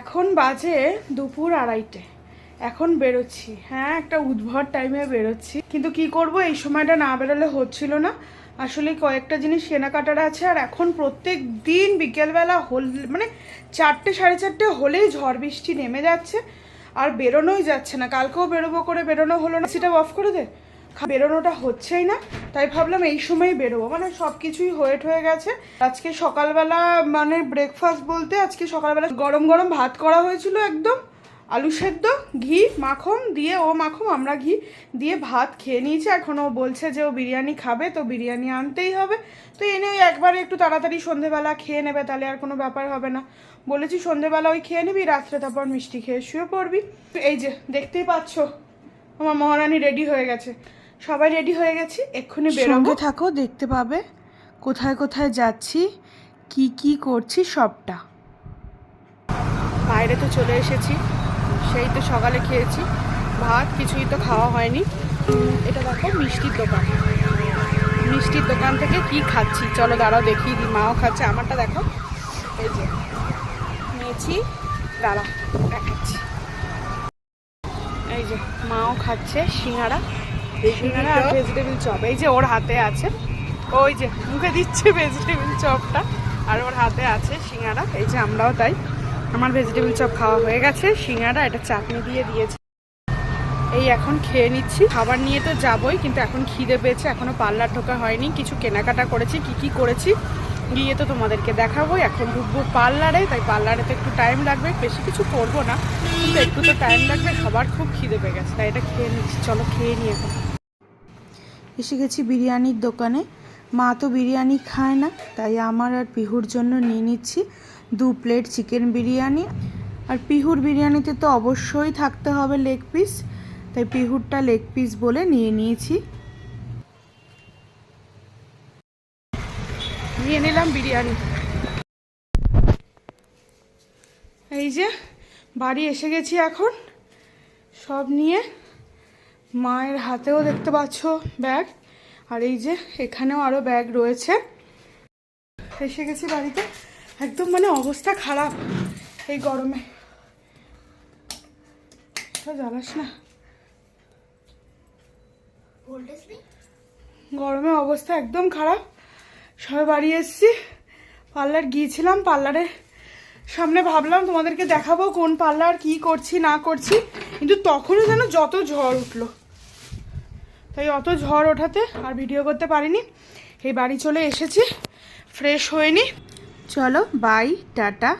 এখন বাজে দুপুর আড়াইটে। এখন বেরোচ্ছি। হ্যাঁ একটা উদ্ভট টাইমে বেরোচ্ছি। কিন্তু কি করব? এই সময়টা না বেরোলে হচ্ছিল না। আসলে কয়েকটা জিনিস কেনাকাটার আছে আর এখন প্রত্যেক দিন বিকেলবেলা হল মানে চারটে, সাড়ে চারটে হলেই ঝড় বৃষ্টি নেমে যাচ্ছে। আর বেরোনোই যাচ্ছে না। কালকেও বেরোবো করে বেরোনো হলো না। সেটা অফ করে দে। বেরোনোটা হচ্ছেই না, তাই ভাবলাম এই সময়ই বেরোবো। মানে সব কিছুই ওয়েট হয়ে গেছে। আজকে সকালবেলা মানে ব্রেকফাস্ট বলতে আজকে সকালবেলা গরম গরম ভাত করা হয়েছিল একদম। আলু সেদ্ধ, ঘি, মাখন দিয়ে, ও মাখন, আমরা ঘি দিয়ে ভাত খেয়ে নিয়েছি। এখন ও বলছে যে ও বিরিয়ানি খাবে, তো বিরিয়ানি আনতেই হবে। তো এনে ওই একবারে একটু তাড়াতাড়ি সন্ধেবেলা খেয়ে নেবে, তাহলে আর কোনো ব্যাপার হবে না। বলেছি, সন্ধেবেলা ওই খেয়ে নিবি, রাত্রে তারপর মিষ্টি খেয়ে শুয়ে পড়বি। এই যে, দেখতেই পাচ্ছ, আমার মহারানী রেডি হয়ে গেছে। সবাই রেডি হয়ে গেছি এক্ষুনি বেরোবো। থাকো দেখতে পাবে কোথায় কোথায় যাচ্ছি কি কি করছি সবটা। বাইরে তো চলে এসেছি সেই তো সকালে খেয়েছি। ভাত কিছুই তো খাওয়া হয়নি। এটা দেখো মিষ্টির দোকান। মিষ্টির দোকান থেকে কি খাচ্ছি? চলো দাঁড়াও দেখিয়ে দিই মাও খাচ্ছে আমারটা দেখো। এই যে নিয়েছি দাঁড়া দেখাচ্ছি। এই যে মাও খাচ্ছে সিঙ্গারা। আর ভেজিটেবিল চপ। এই যে ওর হাতে আছে। ওই যে মুখে দিচ্ছে ভেজিটেবিল চপটা। আর ওর হাতে আছে সিঙ্গারা এই যে আমরাও তাই। আমার ভেজিটেবিল চপ খাওয়া হয়ে গেছে। সিঙ্গারা এটা চাটনি দিয়ে দিয়েছে। এই এখন খেয়ে নিচ্ছি। খাবার নিয়ে তো যাবই কিন্তু এখন খিদে পেয়েছে। এখনও পার্লার ঢোকা হয়নি। কিছু কেনাকাটা করেছি কি কি করেছি গিয়ে তো তোমাদেরকে দেখাবো। এখন ঢুকবো পার্লারে তাই পার্লারে তো একটু টাইম লাগবে। বেশি কিছু করব না কিন্তু একটু তো টাইম লাগবে। সবার খুব খিদে পেয়ে গেছে তাই এটা খেয়ে নিচ্ছি। চলো খেয়ে নিই এখন। এসে গেছি বিরিয়ানির দোকানে। মা তো বিরিয়ানি খায় না, তাই আমার আর পিহুর জন্য নিয়ে নিচ্ছি দু প্লেট চিকেন বিরিয়ানি। আর পিহুর বিরিয়ানিতে তো অবশ্যই থাকতে হবে লেগ পিস তাই পিহুরটা লেগ পিস বলে নিয়ে নিয়েছি। নিয়ে নিলাম বিরিয়ানি। এই যে, বাড়ি এসে গেছি এখন। সব নিয়ে মায়ের হাতেও দেখতে পাচ্ছ ব্যাগ। আর এই যে এখানেও আরও ব্যাগ রয়েছে। এসে গেছি বাড়িতে। একদম মানে অবস্থা খারাপ এই গরমে। জ্বালাস না। গরমে অবস্থা একদম খারাপ। সবাই বাড়ি এসেছি। পার্লার গিয়েছিলাম পার্লারে সামনে ভাবলাম তোমাদেরকে দেখাবো কোন পার্লার, কি করছি, না করছি। কিন্তু তখনই যেন যত ঝড় উঠল। তাই অত ঝড় ওঠাতে আর ভিডিও করতে পারিনি। এই বাড়ি চলে এসেছি। ফ্রেশ হয়ে নি। চলো বাই টাটা।